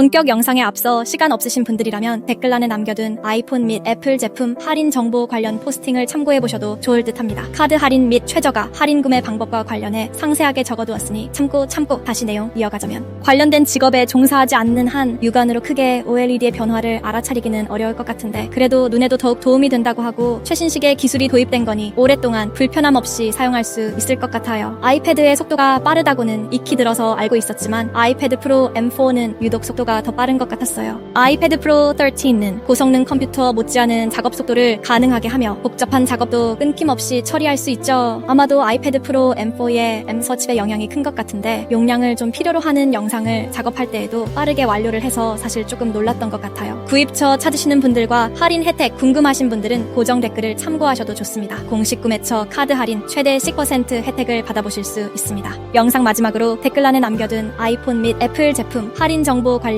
본격 영상에 앞서 시간 없으신 분들이라면 댓글란에 남겨둔 아이폰 및 애플 제품 할인 정보 관련 포스팅을 참고해보셔도 좋을 듯 합니다. 카드 할인 및 최저가, 할인 구매 방법과 관련해 상세하게 적어두었으니 참고 참고 다시 내용 이어가자면 관련된 직업에 종사하지 않는 한 육안으로 크게 OLED의 변화를 알아차리기는 어려울 것 같은데 그래도 눈에도 더욱 도움이 된다고 하고 최신식의 기술이 도입된 거니 오랫동안 불편함 없이 사용할 수 있을 것 같아요. 아이패드의 속도가 빠르다고는 익히 들어서 알고 있었지만 아이패드 프로 M4는 유독 속도가 더 빠른 것 같았어요. 아이패드 프로 13은 고성능 컴퓨터 못지않은 작업 속도를 가능하게 하며 복잡한 작업도 끊김없이 처리할 수 있죠. 아마도 아이패드 프로 M4의 M서칩의 영향이 큰 것 같은데 용량을 좀 필요로 하는 영상을 작업할 때에도 빠르게 완료를 해서 사실 조금 놀랐던 것 같아요. 구입처 찾으시는 분들과 할인 혜택 궁금하신 분들은 고정 댓글을 참고하셔도 좋습니다. 공식 구매처 카드 할인 최대 10% 혜택을 받아보실 수 있습니다. 영상 마지막으로 댓글란에 남겨둔 아이폰 및 애플 제품 할인 정보